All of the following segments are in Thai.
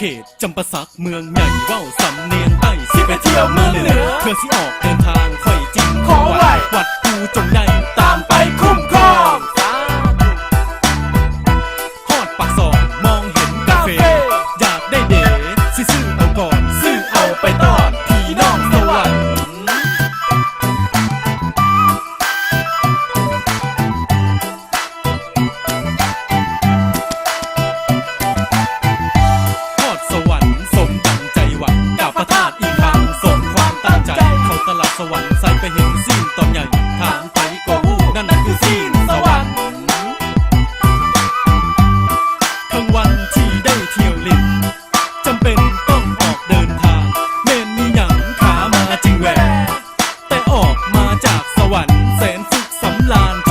ขตจำปาสักเมืองใหญ่เว่าวสำเนียงใต้สิไปเที่ยวเมืองเหนือเพื่อสิออกเดิน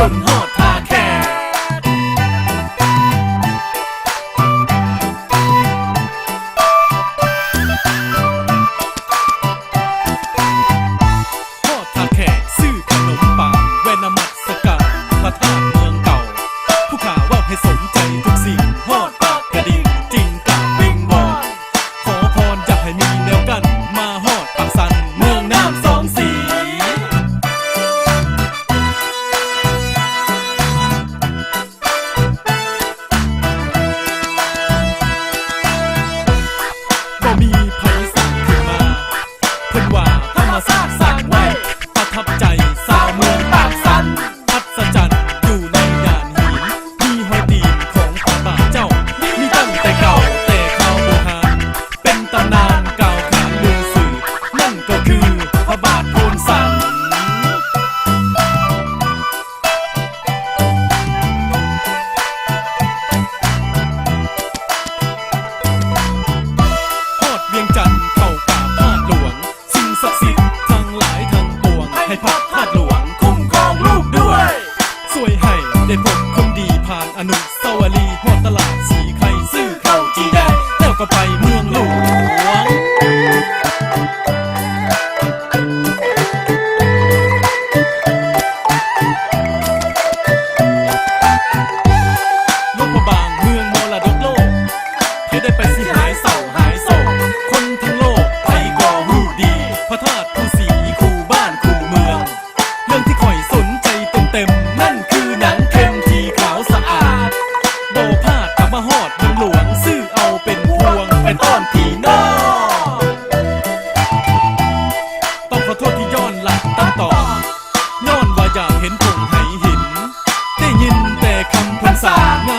นหอดพาแค่หอดพาแค่ซื้อขนมปังแวนามัสกาพระธาตุเมืองเก่า ผู้ข่าวว่าให้สนใจทุกสิ่งหอดปากกระดิ่งจริงกับิงบอลขอพรอยากให้มีแนวกันมา danza.